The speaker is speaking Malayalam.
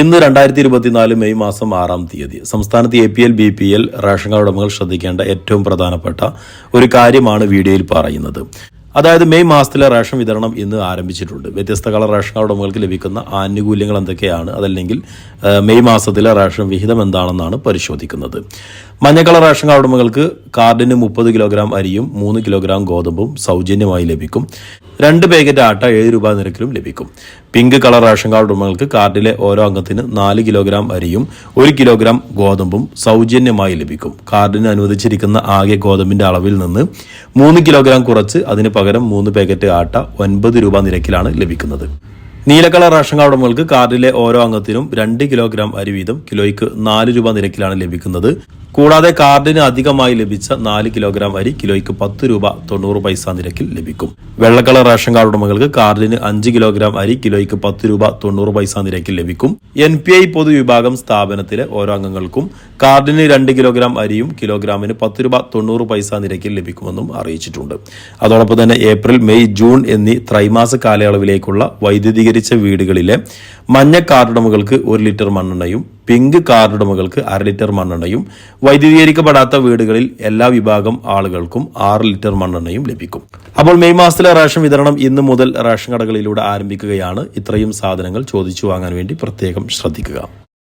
ഇന്ന് രണ്ടായിരത്തി ഇരുപത്തിനാല് മെയ് മാസം ആറാം തീയതി സംസ്ഥാനത്ത് A P L B P L ration card ഉടമകൾ ശ്രദ്ധിക്കേണ്ട ഏറ്റവും പ്രധാനപ്പെട്ട ഒരു കാര്യമാണ് വീഡിയോയിൽ പറയുന്നത്. അതായത് മെയ് മാസത്തിലെ റേഷൻ വിതരണം ഇന്ന് ആരംഭിച്ചിട്ടുണ്ട്. വ്യത്യസ്ത കളർ റേഷൻ കാർഡ് ഉടമകൾക്ക് ലഭിക്കുന്ന ആനുകൂല്യങ്ങൾ എന്തൊക്കെയാണ്? അതല്ലെങ്കിൽ മെയ് മാസത്തിലെ റേഷൻ വിഹിതം എന്താണെന്നാണ് പരിശോധിക്കുന്നത്. മഞ്ഞ കളർ റേഷൻ കാർഡ് ഉടമകൾക്ക് കാർഡിന് മുപ്പത് കിലോഗ്രാം അരിയും മൂന്ന് കിലോഗ്രാം ഗോതമ്പും സൗജന്യമായി ലഭിക്കും. രണ്ട് പാക്കറ്റ് ആട്ട ഏഴ് രൂപ നിരക്കിലും ലഭിക്കും. പിങ്ക് കളർ റേഷൻ കാർഡ് ഉടമകൾക്ക് കാർഡിലെ ഓരോ അംഗത്തിന് നാല് കിലോഗ്രാം അരിയും ഒരു കിലോഗ്രാം ഗോതമ്പും സൗജന്യമായി ലഭിക്കും. കാർഡിന് അനുവദിച്ചിരിക്കുന്ന ആകെ ഗോതമ്പിന്റെ അളവിൽ നിന്ന് മൂന്ന് കിലോഗ്രാം കുറച്ച് അതിന് പകരം മൂന്ന് പാക്കറ്റ് ആട്ട ഒൻപത് രൂപ നിരക്കിലാണ് ലഭിക്കുന്നത്. നീല കളർ റേഷൻ കാർഡ് ഉടമകൾക്ക് കാർഡിലെ ഓരോ അംഗത്തിനും രണ്ട് കിലോഗ്രാം അരി വീതം കിലോയ്ക്ക് നാല് രൂപ നിരക്കിലാണ് ലഭിക്കുന്നത്. കൂടാതെ കാർഡിന് അധികമായി ലഭിച്ച നാല് കിലോഗ്രാം അരി കിലോയ്ക്ക് പത്ത് രൂപ തൊണ്ണൂറ് പൈസ നിരക്കിൽ ലഭിക്കും. വെള്ള കളർ റേഷൻ കാർഡ് ഉടമകൾക്ക് കാർഡിന് അഞ്ച് കിലോഗ്രാം അരി കിലോയ്ക്ക് പത്ത് രൂപ തൊണ്ണൂറ് പൈസ നിരക്കിൽ ലഭിക്കും. എൻ പി ഐ പൊതുവിഭാഗം സ്ഥാപനത്തിലെ ഓരോ അംഗങ്ങൾക്കും കാർഡിന് രണ്ട് കിലോഗ്രാം അരിയും കിലോഗ്രാമിന് പത്ത് രൂപ തൊണ്ണൂറ് പൈസ നിരക്കിൽ ലഭിക്കുമെന്നും അറിയിച്ചിട്ടുണ്ട്. അതോടൊപ്പം തന്നെ ഏപ്രിൽ മെയ് ജൂൺ എന്നീ ത്രൈമാസ കാലയളവിലേക്കുള്ള വൈദ്യുതീകരിച്ച വീടുകളിലെ മഞ്ഞ കാർഡുടമകൾക്ക് ഒരു ലിറ്റർ മണ്ണെണ്ണയും പിങ്ക് കാർഡുടമകൾക്ക് അര ലിറ്റർ മണ്ണെണ്ണയും വൈദ്യുതീകരിക്കപ്പെടാത്ത വീടുകളിൽ എല്ലാ വിഭാഗം ആളുകൾക്കും ആറ് ലിറ്റർ മണ്ണെണ്ണയും ലഭിക്കും. അപ്പോൾ മെയ് മാസത്തിലെ റേഷൻ വിതരണം ഇന്ന് മുതൽ റേഷൻ കടകളിലൂടെ ആരംഭിക്കുകയാണ്. ഇത്രയും സാധനങ്ങൾ ചോദിച്ചു വാങ്ങാൻ വേണ്ടി പ്രത്യേകം ശ്രദ്ധിക്കുക.